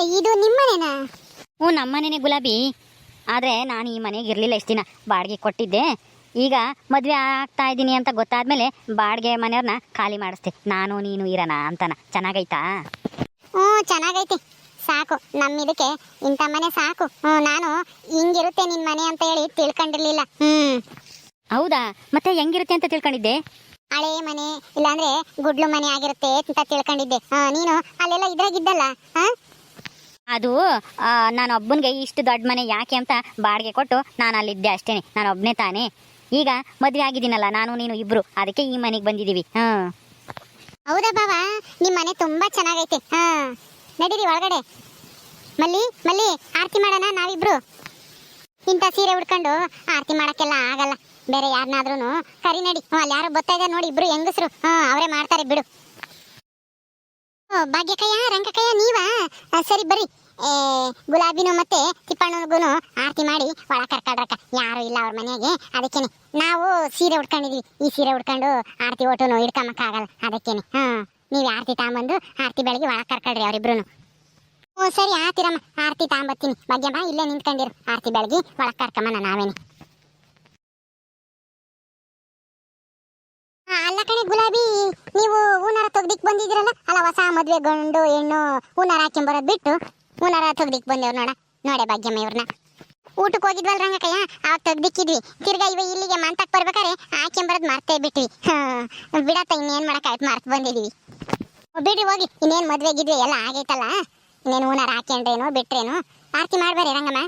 ಇದು ನಿಮ್ಮನೇನಾ? ಹ್ಞೂ ನಮ್ಮನೇನೆ ಗುಲಾಬಿ. ಆದರೆ ನಾನು ಈ ಮನೆಗೆ ಇರಲಿಲ್ಲ ಇಷ್ಟು ದಿನ. ಬಾಡಿಗೆ ಕೊಟ್ಟಿದ್ದೆ. ಈಗ ಮದುವೆ ಆಗ್ತಾ ಇದ್ದೀನಿ ಅಂತ ಗೊತ್ತಾದ್ಮೇಲೆ ಬಾಡಿಗೆ ಮನೆಯವ್ರನ್ನ ಖಾಲಿ ಮಾಡಿಸ್ತೆ ನಾನು ನೀನು ಇರೋಣ ಅಂತನ. ಚೆನ್ನಾಗೈತಾ? ಹ್ಞೂ ಚೆನ್ನಾಗೈತೆ. ಸಾಕು. ನಮ್ಮ ಇದಕ್ಕೆ ಇಂಥ ಮನೆ ಸಾಕು. ಹ್ಞೂ ನಾನು ಹಿಂಗಿರುತ್ತೆ ನಿನ್ನ ಮನೆ ಅಂತ ಹೇಳಿ ತಿಳ್ಕೊಂಡಿರ್ಲಿಲ್ಲ. ಹ್ಞೂ. ಹೌದಾ? ಮತ್ತೆ ಹೆಂಗಿರುತ್ತೆ ಅಂತ ತಿಳ್ಕೊಂಡಿದ್ದೆ? ಹಳೆ ಮನೆ ಇಲ್ಲಾಂದ್ರೆ ಗುಡ್ಲು ಮನೆ ಆಗಿರುತ್ತೆ ಅಂತ ತಿಳ್ಕೊಂಡಿದ್ದೆ. ಹಾ ನೀನು ಅಲ್ಲೆಲ್ಲ ಇದ್ರಾಗಿದ್ದಲ್ಲ ಹಾ? ಅದು ನಾನು ಒಬ್ಬನಿಗೆ ಇಷ್ಟು ದೊಡ್ಡ ಮನೆ ಯಾಕೆ ಅಂತ ಬಾಡಿಗೆ ಕೊಟ್ಟು ನಾನು ಅಲ್ಲಿದ್ದೆ ಅಷ್ಟೇನೆ ನಾನು ಒಬ್ಬನೇ ತಾನೇ. ಈಗ ಮದುವೆ ಆಗಿದ್ದೀನಲ್ಲ, ನಾನು, ನೀನು ಇಬ್ರು, ಅದಕ್ಕೆ ಈ ಮನೆಗೆ ಬಂದಿದ್ದೀವಿ. ಹಾಂ. ಹೌದಾ ಬಾಬ ನಿಮ್ಮ ಮನೆ ತುಂಬಾ ಚೆನ್ನಾಗೈತೆ. ಹಾ. ನಡೀರಿ ಒಳಗಡೆ. ಮಲ್ಲಿ ಮಲ್ಲಿ, ಆರತಿ ಮಾಡೋಣ, ನಾವಿಬ್ರು. ಇಂಥ ಸೀರೆ ಉಡ್ಕೊಂಡು ಆರತಿ ಮಾಡಕ್ಕೆಲ್ಲ ಆಗಲ್ಲ. ಬೇರೆ ಯಾರನ್ನಾದ್ರೂ ಕರಿ ನಡಿ. ಅಲ್ಲಿ ಯಾರು ಬರ್ತಾ ನೋಡಿ, ಇಬ್ರು ಹೆಂಗಸರು. ಹಾಂ ಅವರೇ ಮಾಡ್ತಾರೆ, ಬಿಡು. ಭಾಗ್ಯಕಯ್ಯ ರಂಗಕಯ್ಯ ನೀವಾ? ಸರಿ, ಬರ್ರಿ. ಏ, ಗುಲಾಬಿನು ಮತ್ತೆ ತಿಪ್ಪಣ್ಣನಿಗೂ ಆರತಿ ಮಾಡಿ ಒಳ ಕರ್ಕಡ್ರಕ್ಕ. ಯಾರು ಇಲ್ಲ ಅವ್ರ ಮನೆಗೆ. ಅದಕ್ಕೇನೆ, ನಾವು ಸೀರೆ ಉಟ್ಕೊಂಡಿದ್ವಿ. ಈ ಸೀರೆ ಉಡ್ಕೊಂಡು ಆರತಿ ಓಟುನು ಹಿಡ್ಕೊಂಬಕ್ಕಾಗಲ್ಲ ಅದಕ್ಕೇನೆ ಹಾ ನೀವು ಆರತಿ ತಗೊಂಬಂದು ಆರತಿ ಬೆಳಗ್ಗೆ ಒಳ ಕರ್ಕಡ್ರಿ ಅವ್ರಿಬ್ರು ಓ, ಸರಿ, ಆತಿರಮ್ಮ. ಆರತಿ ತಗೊಂಬತ್ತೀನಿ. ಭಾಗ್ಯಮ್ಮ, ಇಲ್ಲೇ ನಿಂತ್ಕೊಂಡಿರು. ಆರತಿ ಬೆಳಗ್ಗೆ ಒಳ ಕರ್ಕಮ್ಮನ ನಾವೇನೆ. ಕಣೆ ಗುಲಾಬಿ ನೀವು ಹೂನಾರ ತೆಗ್ದಿಕ್ ಬಂದಿದ್ರಲ್ಲ ಅಲ್ಲ ಹೊಸ ಮದ್ವೆ ಗಂಡು ಹೆಣ್ಣು ಹೂನಾರ ಹಾಕ್ಕೊಂಬರೋದ್ ಬಿಟ್ಟು ಹೂನಾರ ತೆಗ್ದಿಕ್ ಬಂದೇವ್ ನೋಡ ನೋಡೆ ಭಾಗ್ಯಮ್ಮ ಇವ್ರನ್ನ. ಊಟಕ್ಕೆ ಹೋಗಿದ್ವಲ್ ರಂಗಕ್ಕಯ್ಯ ಅವಾಗ ತೆಗ್ದಿಕ್ಕಿದ್ವಿ. ತಿರ್ಗಾ ಇವ ಇಲ್ಲಿಗೆ ಮಂತಕ್ ಬರ್ಬೇಕಾರೆ ಹಾಕ್ಕೊಂಬರೋದ್ ಮರ್ತೇ ಬಿಟ್ವಿ. ಬಿಡತ್ತ ಇನ್ನೇನ್ ಮಾಡಕ್ಕಾಯ್ತು ಮರ್ತ್ ಬಂದಿದೀವಿ. ಓ, ಬಿಡ್ರಿ ಹೋಗಿ. ಇನ್ನೇನ್ ಮದ್ವೆ ಗಿದ್ವಿ ಎಲ್ಲ ಆಗೈತಲ್ಲ? ಇನ್ನೇನ್ ಹೂನಾರ ಹಾಕೊಂಡ್ರೇನೋ ಬಿಟ್ರೇನು? ಆರತಿ ಮಾಡ್ಬಾರಿ ರಂಗಮ್ಮ.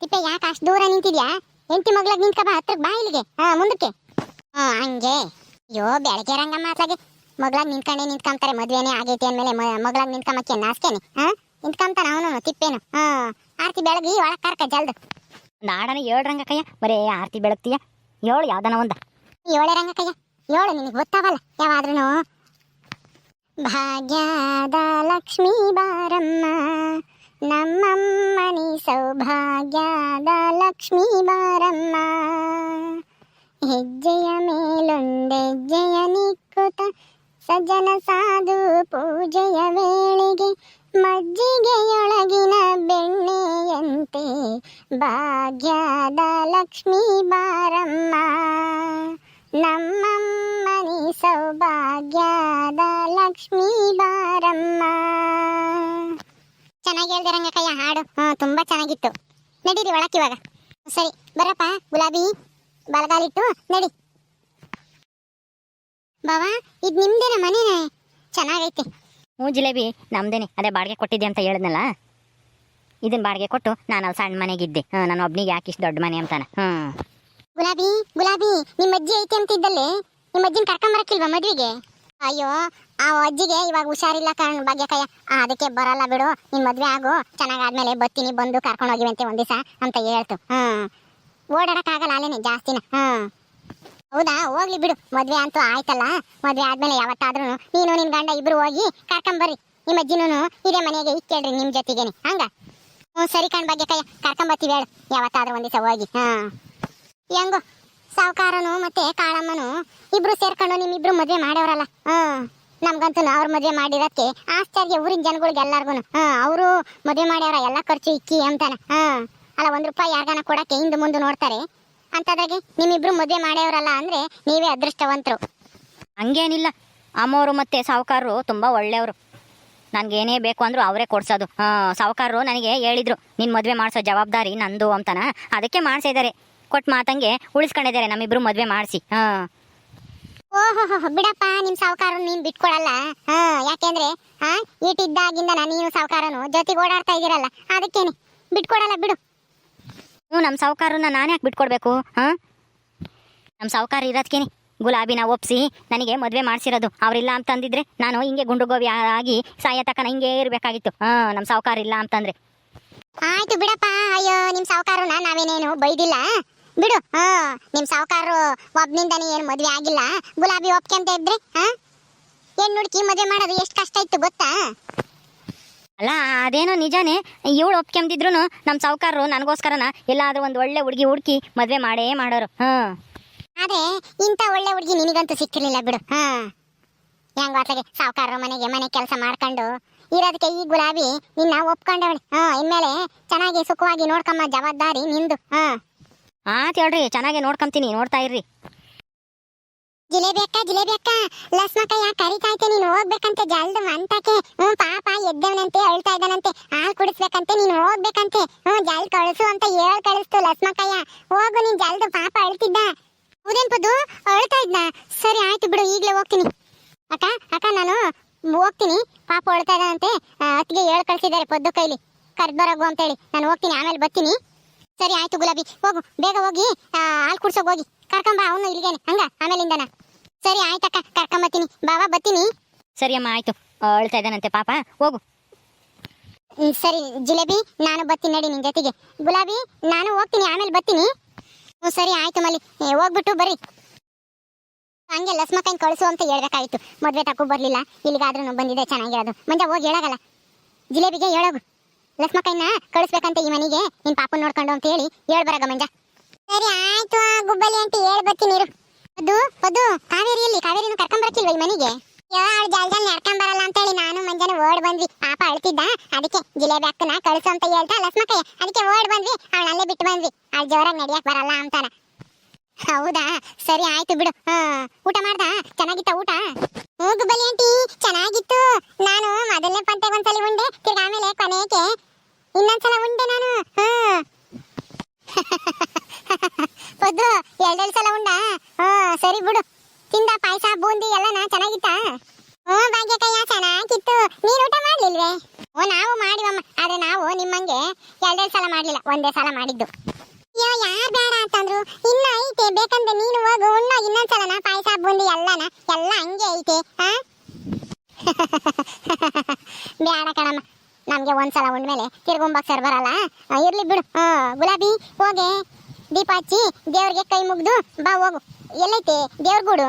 ತಿಪ್ಪೆ ಯಾಕೆ ಅಷ್ಟು ದೂರ ನಿಂತಿದ್ಯಾ? ಎಂಟಿ ಮಗ್ಳಾಗ ನಿಂತ್ಕಬಾ ಬಾಯಿಲಿಗೆ ಬಾ ಇಲ್ಲಿಗೆ. ಹಾ ಮುಂದಕ್ಕೆ. ಹಾ ಹಂಗೆ. ಅಯ್ಯೋ ಬೆಳಗ್ಗೆ ರಂಗ ಮಾತಾಗಿ ಮಗ್ಳಾಗ ನಿಂತ್ಕೊಂಡೆ ನಿಂತ್ಕೊಂತಾರೆ ಮದ್ವೆನೇ ಆಗೈತಿ ಅಂದ್ಮೇಲೆ ಮಗ್ಳಾಗ ನಿಂತ್ಕೊಂಬಕ್ಕೆ ನಾಸ್ಕೇನೆ ಹಾ? ನಿಂತ್ಕೊಂತಾನ ಅವನು ತಿಪ್ಪೇನು? ಹಾ ಆರ್ತಿ ಬೆಳಗ್ಗೆ ಒಳಗ್ ಕರ್ಕ ಜಲ್ದ. ನಾಡನ ಏಳು ರಂಗಕ್ಕಯ್ಯ ಬರೇ ಆರ್ತಿ ಬೆಳಗ್ತೀಯ? ಏಳು ಯಾವ್ದನ ಒಂದ? ಏಳೆ ರಂಗಕ್ಕಯ್ಯ ಏಳು ನಿನಗೆ ಗೊತ್ತಾವಲ್ಲ ಯಾವಾದ್ರೂ ಭಾಗ್ಯದ ಲಕ್ಷ್ಮೀ ಬಾರಮ್ಮ ನಮ್ಮಮ್ಮನಿ ಸೌಭಾಗ್ಯದ ಲಕ್ಷ್ಮೀ ಬಾರಮ್ಮ. ಹೆಜ್ಜೆಯ ಮೇಲೊಂದೆಜ್ಜೆಯ ನಿಕ್ಕುತ ಸಜ್ಜನ ಸಾಧು ಪೂಜೆಯ ವೇಳೆಗೆ ಮಜ್ಜಿಗೆಯೊಳಗಿನ ಬೆಣ್ಣೆಯಂತೆ ಭಾಗ್ಯದ ಲಕ್ಷ್ಮೀ ಬಾರಮ್ಮ. ನಮ್ಮಮ್ಮನಿ ಸೌಭಾಗ್ಯದ ಲಕ್ಷ್ಮೀ ಬಾರಮ್ಮ. ಚೆನ್ನಾಗಿ ಹೇಳಿದೆ ರಂಗಕ್ಕಯ್ಯ ಹಾಡು. ಹಾ, ತುಂಬಾ ಚೆನ್ನಾಗಿತ್ತು. ನಡೀರಿ, ಒಳಕ್ಕಿವಾಗ. ಸರಿ, ಬರಪ್ಪ, ಗುಲಾಬಿ. ಬಲಗಾಲಿಟ್ಟು ನಡಿ. ಬಾವಾ ಇದು ನಿಮ್ದೇನ ಮನೆನೇ. ಚೆನ್ನಾಗೈತೆ. ಹ್ಞೂ ಜಿಲೇಬಿ ನಮ್ದೇನೆ. ಅದೇ ಬಾಡಿಗೆ ಕೊಟ್ಟಿದ್ದೆ ಅಂತ ಹೇಳಿದ್ನಲ್ಲ? ಇದನ್ನ ಬಾಡಿಗೆ ಕೊಟ್ಟು ನಾನು ಅಲ್ಲಿ ಸಣ್ಣ ಮನೆಗಿದ್ದೆ. ಹಾಂ ನಾನು ಒಬ್ನಿಗೆ ಯಾಕೆ ಇಷ್ಟು ದೊಡ್ಡ ಮನೆ ಅಂತಾನೆ. ಹ್ಞೂ. ಗುಲಾಬಿ ಗುಲಾಬಿ ನಿಮ್ಮ ಅಜ್ಜಿ ಐತೆ ಅಂತಿದ್ದಲ್ಲೇ? ನಿಮ್ಮ ಅಜ್ಜಿನ ಕರ್ಕೊಂಬರಕ್ಕಿಲ್ವಾ ಮದುವೆಗೆ? ಅಯ್ಯೋ ಆ ಅಜ್ಜಿಗೆ ಇವಾಗ ಹುಷಾರಿಲ್ಲ ಕಾರಣ ಭಾಗ್ಯಕಯ್ಯ ಆ, ಅದಕ್ಕೆ ಬರಲ್ಲ ಬಿಡು. ನಿಮ್ಮ ಮದುವೆ ಆಗು. ಚೆನ್ನಾಗಾದ್ಮೇಲೆ ಬತ್ತೀನಿ ಬಂದು ಕರ್ಕೊಂಡು ಹೋಗಿವಂತೆ ಒಂದ್ ದಿವಸ ಅಂತ ಹೇಳ್ತು. ಹ್ಮ್. ಓಡಾಡಕ್ಕಾಗಲ್ಲ ಅಲ್ಲೇನೆ ಜಾಸ್ತಿನ? ಹ್ಮ್ ಹೌದಾ? ಹೋಗ್ಲಿ ಬಿಡು. ಮದ್ವೆ ಅಂತೂ ಆಯ್ತಲ್ಲ. ಮದ್ವೆ ಆದ್ಮೇಲೆ ಯಾವತ್ತಾದ್ರೂ ನೀನು ನಿನ್ ಗಂಡ ಇಬ್ರು ಹೋಗಿ ಕರ್ಕೊಂಬರ್ರಿ ನಿಮ್ಮ ಅಜ್ಜಿನೂ ಇದೇ ಮನೆಗೆ ಇಕ್ಕೇಳ್ರಿ ನಿಮ್ ಜೊತೆಗೇನೆ. ಹಂಗ? ಹ್ಞೂ, ಸರಿ ಕಣ್ ಕೈ ಕರ್ಕೊಂಬರ್ತೀವಿ ಹೇಳು. ಯಾವತ್ತಾದ್ರೂ ಒಂದ್ ದಿವಸ ಹೋಗಿ. ಹಾ. ಹೆಂಗೋ? ಸಾವುಕಾರನು ಮತ್ತೆ ಕಾಳಮ್ಮನು ಇಬ್ರು ಸೇರ್ಕೊಂಡು ನಿಮ್ಮಿಬ್ರು ಮದ್ವೆ ಮಾಡ್ಯವ್ರಲ್ಲ ಹ್ಮ್ ನಮ್ಗಂತೂ ಅವ್ರ ಮದ್ವೆ ಮಾಡಿರಕ್ಕೆ ಆಶ್ಚರ್ಯ ಊರಿನ ಜನಗಳಿಗೆ ಎಲ್ಲಾರ್ಗು ಹಾ ಅವರು ಮದ್ವೆ ಮಾಡ್ಯಾರ. ಎಲ್ಲ ಖರ್ಚು ಇಕ್ಕಿ ಅಂತಾನೆ. ಹಾ ಅಲ್ಲ ಒಂದು ರೂಪಾಯಿ ಯಾರ್ಗಾನ ಕೊಡಕ್ಕೆ ಹಿಂದೆ ಮುಂದೆ ನೋಡ್ತಾರೆ. ಅಂತದಾಗೆ ನಿಮ್ಮಿಬ್ರು ಮದುವೆ ಮಾಡ್ಯವ್ರಲ್ಲ ಅಂದ್ರೆ ನೀವೇ ಅದೃಷ್ಟವಂತರು. ಹಂಗೇನಿಲ್ಲ. ಅಮ್ಮವರು ಮತ್ತೆ ಸಾಹುಕಾರರು ತುಂಬಾ ಒಳ್ಳೆಯವರು. ನನಗೇನೇ ಬೇಕು ಅಂದ್ರು ಅವರೇ ಕೊಡ್ಸೋದು. ಸಾಹುಕಾರರು ಸಾವುಕಾರರು ನನಗೆ ಹೇಳಿದ್ರು ನಿನ್ನ ಮದುವೆ ಮಾಡಿಸೋ ಜವಾಬ್ದಾರಿ ನಂದು ಅಂತಾನ. ಅದಕ್ಕೆ ಮಾಡಿಸಿದ್ದಾರೆ ಕೊಟ್ಟು ಮಾತಂಗೆ ಉಳಿಸ್ಕೊಂಡಿದ್ದಾರೆ ನಮ್ಮಿಬ್ರು ಮದುವೆ ಮಾಡಿಸಿ. ಹಾಂ. ಓಹೋ ಬಿಡಪ್ಪ ನಿಮ್ಮ ಸಾವುಕಾರ ನೀನ್ ಬಿಟ್ಕೊಡಲ್ಲ ಹಾ ಯಾಕೆಂದ್ರೆ ಹಾ ಈಟಿದ್ದಾಗಿಂದ ನೀನು ಸಾವುಕಾರನು ಜೊತೆಗೆ ಓಡಾಡ್ತಾ ಇದ್ದೀರಲ್ಲ ಅದಕ್ಕೇನೆ. ಬಿಟ್ಕೊಡಲ್ಲ ಬಿಡು. ಹ್ಞೂ ನಮ್ಮ ಸಾವುಕಾರನ್ನ ನಾನು ಯಾಕೆ ಬಿಟ್ಕೊಡ್ಬೇಕು, ಹಾಂ? ನಮ್ಮ ಸಾವುಕಾರ ಇರೋದ್ಕೇನೆ? ಗುಲಾಬಿನ ಒಪ್ಸಿ, ನನಗೆ ಮದುವೆ ಮಾಡಿಸಿರೋದು. ಅವರಿಲ್ಲ ಅಂತಂದಿದ್ರೆ ನಾನು ಹಿಂಗೆ ಗುಂಡುಗೋವಿ ಆಗಿ ಸಾಯ ತಕನ ಹಿಂಗೆ ಇರಬೇಕಾಗಿತ್ತು. ಹಾಂ ನಮ್ಮ ಸಾವುಕಾರ ಇಲ್ಲ ಅಂತಂದ್ರೆ. ಆಯ್ತು ಬಿಡಪ್ಪ, ಅಯ್ಯೋ ನಿಮ್ಮ ಸಾವುಕಾರನ ನಾವೇನೇನು ಬೈದಿಲ್ಲ? ಬಿಡು, ಹಾ ನಿಮ್ಮ ಸಾವುಕಾರರು ಒಬ್ಬನಿಂದನೇ ಏನು ಮದುವೆ ಆಗಿಲ್ಲ? ಗುಲಾಬಿ ಒಪ್ಕೊಂತ ಇದ್ರೆ, ಹಾ? ಹೆಣ್ಣು ಹುಡುಕಿ ಮದುವೆ ಮಾಡೋದು, ಎಷ್ಟು ಕಷ್ಟ ಇತ್ತು ಗೊತ್ತಾ? ಅಲ್ಲ ಅದೇನೋ ನಿಜಾನೇ? ಇವಳು ಒಪ್ಕೊಂಬಿದ್ರು ನಮ್ಮ ಸಾವುಕಾರರು ನನಗೋಸ್ಕರನ ಎಲ್ಲಾದರೂ ಒಂದು ಒಳ್ಳೆ ಹುಡುಗಿ ಹುಡುಕಿ ಮದುವೆ ಮಾಡೇ ಮಾಡೋರು. ಹಾಂ. ಆದರೆ ಇಂಥ ಒಳ್ಳೆ ಹುಡುಗಿ ನಿನಗಂತೂ ಸಿಕ್ಕಿರಲಿಲ್ಲ ಬಿಡು. ಹಾ. ಹೆಂಗ ಅತ್ಲಾಗೆ ಸಾವುಕಾರರು ಮನೆಗೆ ಮನೆ ಕೆಲಸ ಮಾಡ್ಕೊಂಡು ಇರೋದಕ್ಕೆ ಈ ಗುಲಾಬಿ ನಿನ್ನ ಒಪ್ಕೊಂಡವಳೆ. ಹಾ ಇನ್ಮೇಲೆ ಚೆನ್ನಾಗಿ ಸುಖವಾಗಿ ನೋಡ್ಕೊಂಬ ಜವಾಬ್ದಾರಿ ನಿಂದು. ಹಾ. ಆತ್ ಹೇಳ್ರಿ ಚೆನ್ನಾಗಿ ನೋಡ್ಕೊಂತೀನಿ ನೋಡ್ತಾ ಇರ್ರಿ. ಜಿಲೇಬಿ ಅಕ್ಕ ಜಿಲೇಬಿ ಅಕ್ಕ ಲಸ್ಮಕ್ಕಯ್ಯ ಕರಿತಾಯ್ತೆ ನೀನು ಹೋಗ್ಬೇಕಂತೆ, ಜಲ್ದು ಮಂತಕ್ಕೆ ಹ್ಞೂ, ಪಾಪ, ಎದ್ದವನಂತೆ, ಅಳ್ತಾ ಇದ್ದಾನಂತೆ. ಹಾಲು ಕುಡಿಸ್ಬೇಕಂತೆ, ನೀನು ಹೋಗ್ಬೇಕಂತೆ. ಹ್ಞೂ, ಜಲ್ದ್ ಕಳಿಸು ಅಂತ ಹೇಳ್ ಕಳಿಸ್ತು ಲಸ್ಮಕ್ಕಯ್ಯ ಹೋಗು, ನೀನು ಜಲ್ದು ಪಾಪ ಅಳ್ತಿದ್ದ. ಹೌದೇನ್ ಪದ್ದು? ಅಳ್ತಾ ಇದ್ನ. ಸರಿ, ಆಯ್ತು ಬಿಡು, ಈಗಲೇ ಹೋಗ್ತೀನಿ. ಅಕ್ಕ ಅಕ್ಕ, ನಾನು ಹೋಗ್ತೀನಿ. ಪಾಪ ಅಳ್ತಾ ಇದ್ದಾನಂತೆ. ಅತ್ತಿಗೆ ಹೇಳ್ ಕಳಿಸಿದ್ದಾರೆ ಪದ್ದು ಕೈಲಿ. ಕರ್ಬರಕು ಅಂತ ಅಂತೇಳಿ. ನಾನು ಹೋಗ್ತೀನಿ, ಆಮೇಲೆ ಬರ್ತೀನಿ. ಸರಿ, ಆಯ್ತು ಗುಲಾಬಿ. ಹೋಗು, ಬೇಗ ಹೋಗಿ ಹಾಲು ಕುಡ್ಸೋಗ್ ಹೋಗಿ. ಕರ್ಕೊಂಬ, ಅವನು ಇಲ್ಲಿಗೆ ಹಂಗ, ಆಮೇಲಿಂದನ. ಸರಿ ಆಯ್ತಕ್ಕ ಕರ್ಕೊಂಬತ್ತೀನಿ ಬಾಬಾ ಬತ್ತೀನಿ ಸರಿ ಅಮ್ಮ ಆಯ್ತು. ಅಳ್ತಾ ಇದ್ದಾನಂತೆ ಪಾಪ. ಹೋಗು. ಹ್ಮ್, ಸರಿ ಜಿಲೇಬಿ ನಾನು ಬತ್ತೀನಿ ನಡಿ ನಿನ್ ಜೊತೆಗೆ. ಗುಲಾಬಿ ನಾನು ಹೋಗ್ತೀನಿ ಆಮೇಲೆ ಬತ್ತೀನಿ ಹ್ಞೂ ಸರಿ ಆಯ್ತು ಮಲ್ಲಿ. ಏ, ಹೋಗ್ಬಿಟ್ಟು ಬರ್ರಿ. ಹಂಗೆ ಲಸ್ಮಕ್ಕನ್ ಕಳಿಸು ಅಂತ ಹೇಳ್ಬೇಕಾಯ್ತು. ಮದ್ವೆ ತಕ್ಕೂ ಬರ್ಲಿಲ್ಲ. ಇಲ್ಲಿಗಾದ್ರೂ ಬಂದಿದೆ ಚೆನ್ನಾಗಿರೋದು. ಮಂಜ ಹೋಗಿ ಹೇಳಾಗಲ್ಲ. ಜಿಲೇಬಿಗೆ ಹೇಳೋಗು. ಲಸ್ಮಕ್ಕನ್ನ ಕಳಿಸ್ಬೇಕಂತ ಈ ಮನೆಗೆ. ನಿನ್ ಪಾಪ ನೋಡ್ಕೊಂಡು ಅಂತ ಹೇಳಿ. ಹೇಳ್ ಬರಗ ಮಂಜ. ಸರಿ ಆಯ್ತು ಗುಬ್ಬಲಿ ಅಂತ ಹೇಳ್ಬತ್ತೀನಿ ಇರು. ಅದು ಅದು ಕಾವೇರಿಯಲ್ಲಿ, ಕಾವೇರಿನ ಕರ್ಕೊಂಬರಕ್ಕಿಲ್ವ ಈ ಮನೆಗೆ? ಅವಳು ಜಲ್ದಲ್ಲಿ ನಡ್ಕೊಂಡ್ ಬರಲ್ಲ ಅಂತ ಹೇಳಿ ನಾನು ಮಂಜನ ಓಡ್ ಬಂದ್ವಿ. ಪಾಪ ಅಳ್ತಿದ್ದ. ಅದಕ್ಕೆ ಜಿಲೇಬಿ ಅಕ್ಕನ ಕಳಿಸು ಅಂತ ಹೇಳ್ತಾ ಲಸ್ಮಕ್ಕಯ್ಯ ಅದಕ್ಕೆ ಓಡ್ ಬಂದ್ವಿ. ಅವಳು ಅಲ್ಲೇ ಬಿಟ್ಟು ಬಂದ್ವಿ. ಅವಳು ಜೋರಾಗಿ ನಡಿಯಕ್ ಬರಲ್ಲ ಅಂತಾನ. ಹೌದಾ? ಸರಿ, ಆಯ್ತು ಬಿಡು. ಊಟ ಮಾಡ್ದ? ಚೆನ್ನಾಗಿತ್ತ ಊಟ ಹ್ಞೂ ಗುಬ್ಬಲಿ ಆಂಟಿ ಚೆನ್ನಾಗಿತ್ತು ನಾನು ಮೊದಲನೇ ಪಂತೆಗೆ ಒಂದ್ಸಲಿ ಉಂಡೆ ತಿರ್ಗ ಆಮೇಲೆ ಕೊನೆಗೆ ಇನ್ನೊಂದ್ಸಲ ಉಂಡೆ ನಾನು ಹಾ ಪದ್ದು ಎರಡೆರಡು ಸಲ ಉಂಡ ಹಾ ಸರಿ ಬಿಡು ತಿಂದ ಪಾಯಸ ಬೂಂದಿ ಎಲ್ಲನ ಚೆನ್ನಾಗಿತ್ತ ಹ್ಞೂ ಭಾಗ್ಯಕಯ್ಯ ಚೆನ್ನಾಗಿತ್ತು ನೀನು ಓ, ನಾವು ಮಾಡಿವಮ್ಮ. ಆದ್ರೆ ನಾವು ನಿಮ್ಮಂಗೆ ಎರಡೆರಡು ಸಲ ಮಾಡಲಿಲ್ಲ, ಒಂದೇ ಸಲ ಮಾಡಿದ್ದು. ಅಯ್ಯೋ, ಯಾರು ಬೇಡ ಅಂತಂದ್ರು? ಇನ್ನ ಐತೆ, ಬೇಕಂದ್ರೆ ನೀನು ಹೋಗು, ಉಣ್ಣ ಇನ್ನೊಂದ್ಸಲನ ಪಾಯಸ, ಬುಂದಿ, ಎಲ್ಲನ, ಎಲ್ಲ ಹಂಗೆ ಐತೆ ಹಾ ಬೇಡ ಕಣಮ್ಮ. ನಮ್ಗೆ ಒಂದ್ಸಲ ಉಂಡ್ಮೇಲೆ ತಿರ್ಗೊಂಬಕ್ ಸರ್ ಬರಲ್ಲ ಇರ್ಲಿ ಬಿಡು. ಗುಲಾಬಿ, ಹೋಗೆ. ದೀಪ ಹಚ್ಚಿ ದೇವ್ರಿಗೆ ಕೈ ಮುಗ್ದು ಬಾ, ಹೋಗು. ಎಲ್ಲೈತೆ, ದೇವ್ರ ಗೂಡು.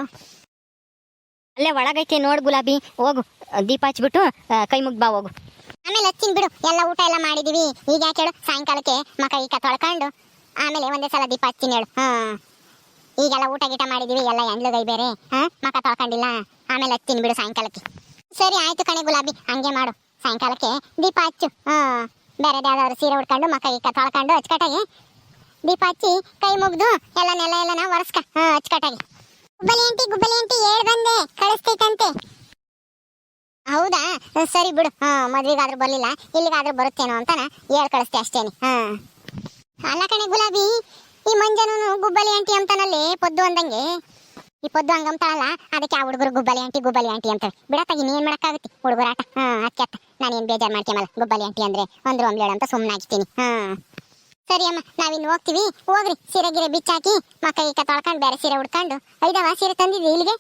ಅಲ್ಲೇ ಒಳಗೈತೆ ನೋಡು ಗುಲಾಬಿ. ಹೋಗು. ದೀಪ ಹಚ್ಬಿಟ್ಟು ಕೈ ಮುಗ್ದು ಬಾ, ಹೋಗು. ಆಮೇಲೆ ಹಚ್ಚಿನ ಬಿಡು. ಎಲ್ಲ ಊಟ ಎಲ್ಲ ಮಾಡಿದೀವಿ. ಈಗ ಯಾಕೆ ಹೇಳು? ಸಾಯಂಕಾಲಕ್ಕೆ ಮಕ ಈಕ ತೊಳ್ಕೊಂಡು ಆಮೇಲೆ ಒಂದೇ ಸಲ ದೀಪ ಹಚ್ಚಿನ ಹೇಳು. ಹಾ. ಈಗೆಲ್ಲ ಊಟ ಗೀಟ ಮಾಡಿದೀವಿ. ಎಲ್ಲ ಎಂಡ್ಲುಗೈ ಬೇರೆ. ಹಾ? ಮಕ ತೊಳ್ಕೊಂಡಿಲ್ಲ. ಆಮೇಲೆ ಹಚ್ಚಿನ ಬಿಡು ಸಾಯಂಕಾಲಕ್ಕೆ. ಸರಿ, ಆಯ್ತು ಕಣೆ ಗುಲಾಬಿ. ಹಂಗೆ ಮಾಡು. ಸಾಯಂಕಾಲಕ್ಕೆ ದೀಪ ಹಚ್ಚು. ಹಾ. ಬೇರೆ ಯಾವ್ದಾದ್ರು ಸೀರೆ ಉಟ್ಕೊಂಡು ಮಕ ಈಕ ತೊಳ್ಕೊಂಡು ಅಚ್ಚುಕಟ್ಟಾಗಿ ದೀಪ ಹಚ್ಚಿ ಕೈ ಮುಗ್ದು ಎಲ್ಲ ನೆಲ ಎಲ್ಲ ನಾವು ಒರೆಸ್ಕ. ಹಾ, ಅಚ್ಚುಕಟ್ಟಾಗಿ. ಗುಬ್ಬಲಿ ಆಂಟಿ ಗುಬ್ಬಲಿ ಆಂಟಿ ಹೇಳ್ ಬಂದೆ, ಕಳಿಸ್ತೈತಂತೆ. ಹೌದಾ? ಸರಿ ಬಿಡು. ಹಾ, ಮದ್ವಿಗಾದ್ರೂ ಬರ್ಲಿಲ್ಲ. ಇಲ್ಲಿಗಾದ್ರೂ ಬರುತ್ತೇನೋ ಅಂತಾನ? ಹೇಳ್ ಕಳಿಸ್ತೆ ಅಷ್ಟೇನಿ. ಹಾ. ಅಲ್ಲ ಕಣೆ ಗುಲಾಬಿ, ಈ ಮಂಜನೂ ಗುಬ್ಬಲಿ ಆಂಟಿ ಅಂತಾನಲ್ಲಿ, ಪೊದ್ದು ಅಂದಂಗೆ? ಈ ಪೊದ್ದು ಹಂಗಂತಾಳಲ್ಲ ಅದಕ್ಕೆ ಆ ಹುಡುಗರು ಗುಬ್ಬಲಿ ಆಂಟಿ ಗುಬ್ಬಲಿ ಆಂಟಿ ಅಂತ ಬಿಡತ್ತಾಗಿ ಏನ್ ಮಾಡಕ್ಕಾಗುತ್ತೆ ಹುಡುಗರ ಆಟ ಹಾ, ಅಕ್ಕ ನಾನೇನ್ ಬೇಜಾರ್ ಮಾಡ್ಕೊಂಬಲ್ಲ. ಗುಬ್ಬಲಿ ಆಂಟಿ ಅಂದ್ರೆ ಅಂದ್ರು ಒಂದ್ಲೇಳು ಅಂತ ಸುಮ್ಮನಾಗ್ತೀನಿ ಹಾ. ಸರಿ ಅಮ್ಮ ನಾವಿನ್ನು ಹೋಗ್ತೀವಿ. ಹೋಗ್ರಿ, ಸೀರೆ ಗಿರೆ ಬಿಚ್ಚಾಕಿ ಮಕ್ಕ ಈಕ ತೊಳ್ಕೊಂಡು ಬೇರೆ ಸೀರೆ ಉಡ್ಕೊಂಡು ಐದವ ಸೀರೆ ತಂದಿದ್ವಿ ಇಲ್ಲಿಗೆ?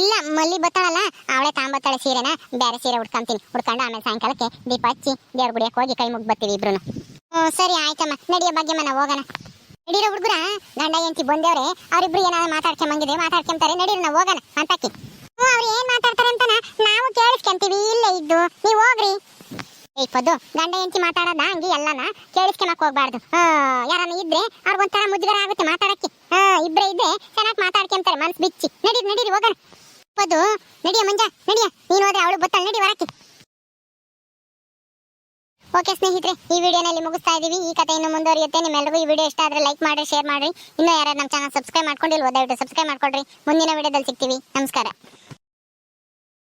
ಇಲ್ಲ, ಮಲ್ಲಿ ಬತ್ತಾಳಲ್ಲ, ಅವಳೆ ತಾಂಬತ್ತಾಳೆ ಸೀರೆನ ಬೇರೆ ಸೀರೆ ಉಡ್ಕೊಂತೀನಿ ಉಡ್ಕೊಂಡು ಆಮೇಲೆ ಸಾಯಂಕಾಲಕ್ಕೆ ದೀಪ ಹಚ್ಚಿ ದೇವ್ರ ಗುಡಿಯಕ್ಕೆ ಹೋಗಿ ಕೈ ಮುಗಿ ಬರ್ತೀವಿ ಇಬ್ರು ಹ್ಞೂ ಸರಿ ಆಯ್ತಮ್ಮ, ನಡಿಯೋ ಭಾಗ್ಯಮ್ಮ, ನಾವು ಹೋಗೋಣ. ನಡೀರೋ ಹುಡುಗರ, ಗಂಡ ಎಂತಿ ಬಂದೇವ್ರೆ, ಅವರಿಬ್ರು ಏನಾದ್ರು ಮಾತಾಡ್ಕೊಂಬಂಗಿದೆ ಮಾತಾಡ್ಕೊಂತಾರೆ ನಡೀರಿ, ನಾವು ಹೋಗೋಣ ಅಂತಾಕಿ ಹ್ಞೂ ಅವ್ರು ಏನು ಮಾತಾಡ್ತಾರೆ ಅಂತನ ನಾವು ಕೇಳಿಸ್ಕೊಂತೀವಿ, ಇಲ್ಲೇ ಇದ್ದು. ನೀವು ಹೋಗ್ರಿ. ಏಯ್ ಪದ್ದು ಗಂಡ ಹೆಂಡತಿ ಮಾತಾಡೋದ ಹಂಗೆ ಎಲ್ಲನ? ಕೇಳಿಸ್ಕೊಳಕ್ ಹೋಗ್ಬಾರ್ದು. ಯಾರನ್ನ ಇದ್ರೆ ಅವ್ರಿಗೊಂಥರ ಮುಜುಗರ ಆಗುತ್ತೆ ಮಾತಾಡಕ್ಕೆ. ಹಾ, ಇಬ್ರೇ ಇದ್ರೆ ಚೆನ್ನಾಗಿ ಮಾತಾಡ್ಕೊಂತಾರೆ ಮನ್ಸು ಬಿಚ್ಚಿ. ನಡೀರಿ ನಡೀರಿ, ಹೋಗೋಣ. ಪದ್ದು ನಡಿಯ ಮಂಜ, ನಡಿಯ. ನೀನು ಹೋದ್ರೆ ಅವಳು ಬತ್ತಾಳೆ ನಡಿ ಹೊರಕ್ಕೆ. ಓಕೆ ಸ್ನೇಹಿತರೆ, ಈ ವಿಡಿಯೋನಲ್ಲಿ ಮುಗಿಸ್ತಾ ಇದೀವಿ. ಈ ಕಥೆ ಇನ್ನು ಮುಂದುವರಿಯುತ್ತೆ. ನಿಮ್ಮೆಲ್ಲರಿಗೂ ಈ ವಿಡಿಯೋ ಇಷ್ಟ ಆದ್ರೆ ಲೈಕ್ ಮಾಡಿ ಶೇರ್ ಮಾಡಿ ಇನ್ನೂ ಯಾರು ನಮ್ಮ ಚಾನಲ್ ಸಬ್ಸ್ಕ್ರೈಬ್ ಮಾಡ್ಕೊಂಡಿಲ್ವೋ, ದಯವಿಟ್ಟು ಸಬ್ಸ್ಕ್ರೈಬ್ ಮಾಡ್ಕೊಳ್ರಿ. ಮುಂದಿನ ವಿಡಿಯೋದಲ್ಲಿ ಸಿಗ್ತೀವಿ. ನಮಸ್ಕಾರ.